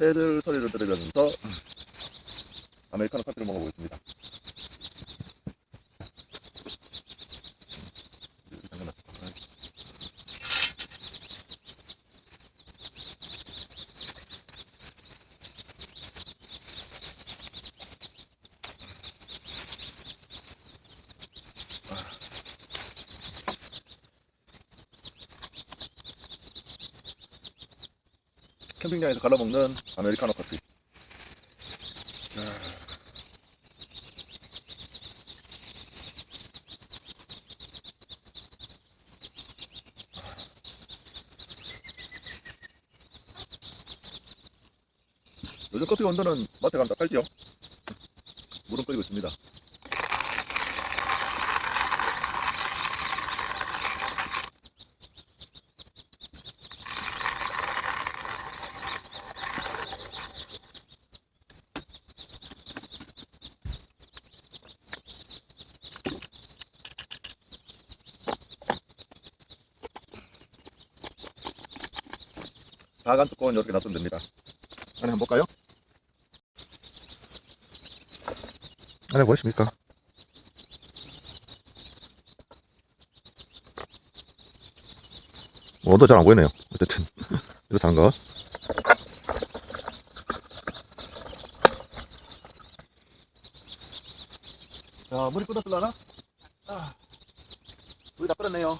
새들 소리를 들으면서 아메리카노 커피를 먹어보겠습니다. 캠핑장에서 갈아 먹는 아메리카노 커피. 요즘 커피 온도는 마트 가면 다 팔죠? 물은 끓이고 있습니다. 다간 뚜껑은 이렇게 놔두면 됩니다. 안에 한번 볼까요? 안에 보이십니까? 뭐, 온도 잘 안 보이네요. 어쨌든 이렇게 하는 거. 자, 물이 끓었을라나? 아, 물이 다 끓었네요.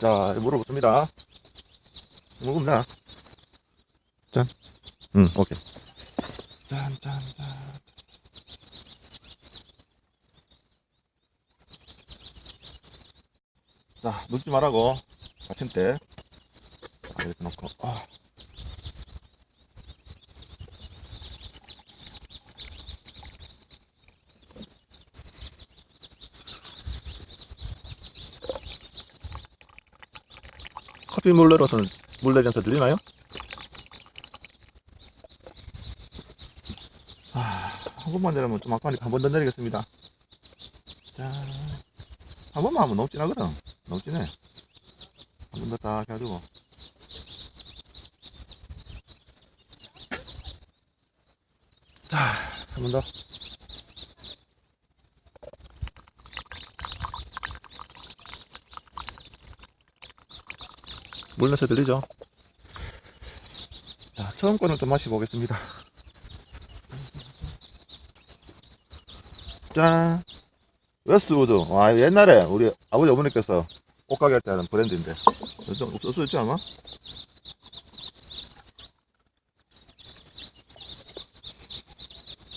자, 물을 붓습니다. 물 붓나? 짠. 응, 오케이. 짠, 짠, 짠. 자, 눕지 말라고. 받침대. 아, 이렇게 놓고. 아. 커피 물 내려서는 물 내리면서 들리나요? 아, 한 번만 내리면 좀 아까우니까 한번 더 내리겠습니다. 자, 한 번만 하면 너무 진하거든. 너무 진해. 한 번 더 딱 해가지고. 자, 한 번 더. 물 내서 들리죠? 자, 처음 거는 좀 마셔보겠습니다. 짠. 웨스트우드. 와, 옛날에 우리 아버지 어머니께서 옷가게 할 때 하는 브랜드인데. 요즘 없어졌지 아마?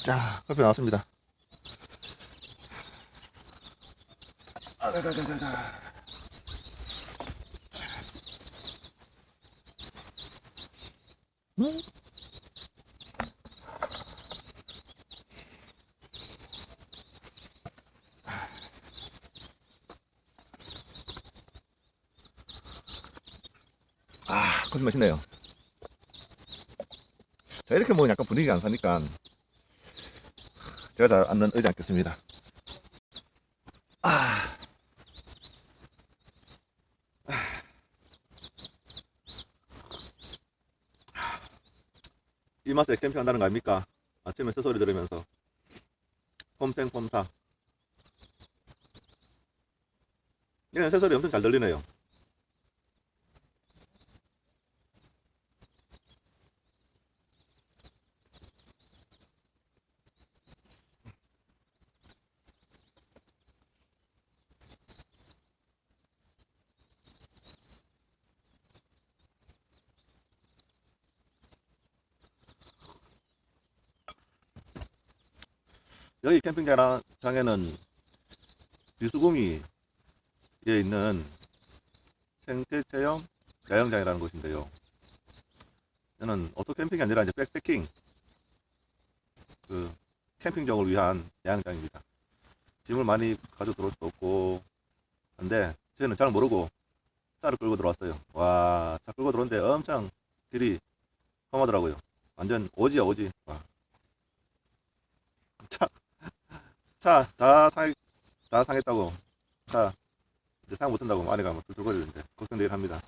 자, 커피 나왔습니다. 아, 네, 네, 네, 네, 아, 커피 맛있네요. 자, 이렇게 먹으면 약간 분위기가 안 사니까 제가 잘 앉는 의지 않겠습니다. 이 맛에 캠핑한다는 거 아닙니까? 아침에 새소리 들으면서 폼생폼사 얘는 새소리 엄청 잘 들리네요. 여기 캠핑장에는 비수공이에 있는 생태체험 야영장이라는 곳인데요. 저는 오토 캠핑이 아니라 이제 백패킹 그 캠핑장을 위한 야영장입니다. 짐을 많이 가져 들어올 수도 없고 한데 저희는 잘 모르고 차를 끌고 들어왔어요. 와, 차 끌고 들어오는데 엄청 길이 험하더라고요. 완전 오지야 오지. 와. 차, 차, 다 상, 다 상했다고. 차, 이제 상 못한다고 안에 가면 툴툴거리는데, 걱정되긴 합니다.